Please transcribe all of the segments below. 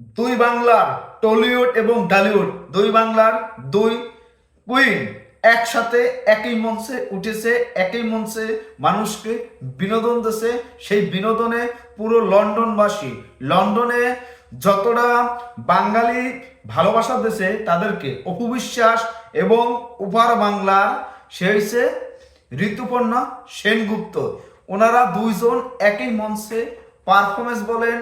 দুই বাংলার টলিউড এবং ডালিউড, দুই বাংলার দুই কুইন একসাথে একই মঞ্চে উঠেছে, একই মঞ্চে মানুষকে বিনোদন দিছে। সেই বিনোদনে পুরো লন্ডনবাসী, লন্ডনে যতটা বাঙালি ভালোবাসা দিছে তাদেরকে অপবিশ্বাস এবং উপার বাংলার সে হয়েছে ঋতুপর্ণা সেনগুপ্ত। ওনারা দুইজন একই মঞ্চে পারফরমেন্স বলেন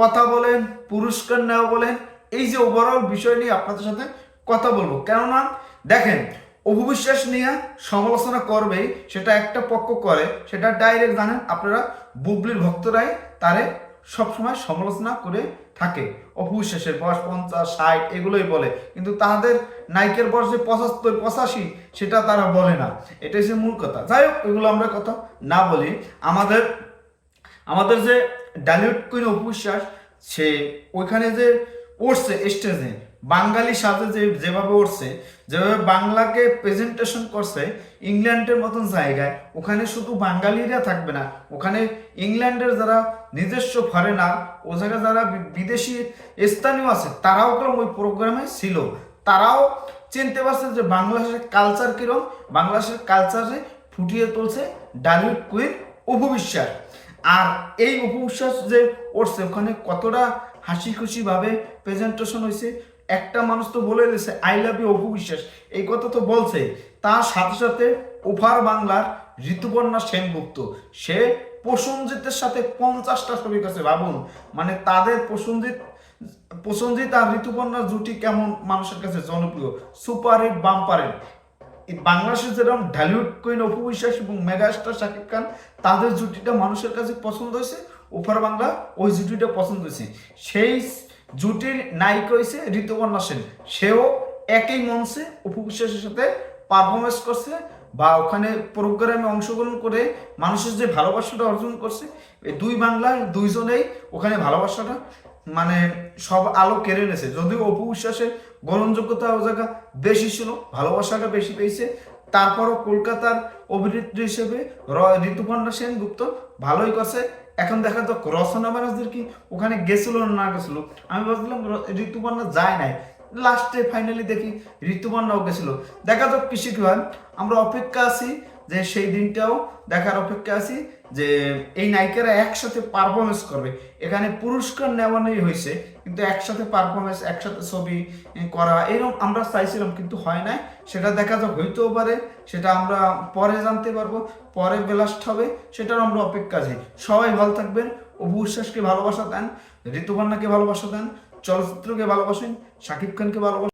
কথা বলেন, পুরস্কার নেওয়া বলেন, এই যে ওভারঅল বিষয় নিয়ে আপনাদের সাথে কথা বলব। কেননা, দেখেন, অপবিশ্বাস নিয়ে সমালোচনা করবেই, সেটা একটা পক্ষ করে, সেটা ডাইরেক্ট জানেন, আপনারা বুবলির ভক্তরাই তারে সবসময় সমালোচনা করে থাকে। অপবিশ্বাসের বয়স পঞ্চাশ, ষাট, এগুলোই বলে। কিন্তু তাদের নায়িকের বয়স যে পঁচাত্তর, পঁচাশি, সেটা তারা বলে না। এটাই হচ্ছে মূল কথা। যাই হোক, এগুলো আমরা কথা না বলি। আমাদের আমাদের যে ডালিউড কুইন অপবিশ্বাস সে ওইখানে যে উঠছে স্টেজে বাঙালি সাথে যে, যেভাবে উঠছে যেভাবে বাংলাকে প্রেজেন্টেশন করছে ইংল্যান্ডের মতন জায়গায়, ওখানে শুধু বাঙালিরা থাকবে না, ওখানে ইংল্যান্ডের যারা নিজস্ব ফরেনার ও জায়গায় যারা বিদেশি স্থানীয় আছে, তারাও কেরম ওই প্রোগ্রামে ছিল? তারাও চিনতে পারছে যে বাংলাদেশের কালচার কিরম, বাংলাদেশের কালচারে ফুটিয়ে তুলছে ডালিউড কুইন উপবিশ্বাস। আর এই উপবিশ্বাস যে উঠছে ওখানে কতটা হাসি খুশি ভাবে প্রেজেন্টেশন হয়েছে, একটা মানুষ তো বলে দিয়েছে আই লাভ ইউ অপবিশ্বাস এই কথা তো বলছে। তার সাথে সাথে ওভার বাংলার ঋতুপর্ণা সেনগুপ্ত, সে প্রসঞ্জিতের সাথে পঞ্চাশটা ছবি কাছে ভাবুন। মানে তাদের প্রসঞ্জিৎ প্রসঞ্জিৎ আর ঋতুপর্ণার জুটি কেমন মানুষের কাছে জনপ্রিয়? সুপার হিট বাম্পার হিট বাংলাদেশের যেরকম ঢালিউড কুইন অপু বিশ্বাস এবং মেগাস্টার শাকিব খান, তাদের জুটিটা মানুষের কাছে পছন্দ হয়েছে, ওপার বাংলা ওই জুটিটা পছন্দ হয়েছে। সেই জুটির নায়িকা হয়েছে ঋতুপর্ণা সেন। সেও একই মঞ্চে অপু বিশ্বাসের সাথে পারফরমেন্স করছে বা ওখানে প্রোগ্রামে অংশগ্রহণ করে মানুষের যে ভালোবাসাটা অর্জন করছে, এই দুই বাংলার দুইজনেই ওখানে ভালোবাসাটা মানে সব আলো কেড়ে নিয়েছে। যদিও অপু বিশ্বাসের গ্রহণযোগ্যতা জায়গা বেশি ছিল, ভালোবাসাটা বেশি পেয়েছে। তারপরও কলকাতার অভিনেত্রী হিসেবে ঋতুপর্ণা সেনগুপ্ত ভালোই করছে। এখন দেখা যাক রচনা ব্যানার্জির কি ওখানে গেছিল না গেছিল। আমি ভাবছিলাম ঋতুপর্ণা যায় নাই। লাস্টে ফাইনালি দেখি ঋতুপর্ণাও গেছিল। দেখা যাক কৃষি কি হয়। আমরা অপেক্ষা আছি যে সেই দিনটাও দেখার অপেক্ষা আছি যে এই নায়িকারা একসাথে পারফরমেন্স করবে। এখানে পুরস্কার নেওয়ানোই হয়েছে, কিন্তু একসাথে পারফরমেন্স একসাথে ছবি করা এরকম আমরা চাইছিলাম, কিন্তু হয় নাই। সেটা দেখা যাক, হইতেও পারে, সেটা আমরা পরে জানতে পারব, পরে বেলাস্ট হবে, সেটার আমরা অপেক্ষা আছি। সবাই ভালো থাকবেন অবু বিশ্বাসকে ভালোবাসা দেন, ঋতুপর্ণাকে ভালোবাসা দেন, চলচ্চিত্রকে ভালোবাসেন, শাকিব খানকে ভালোবাসেন।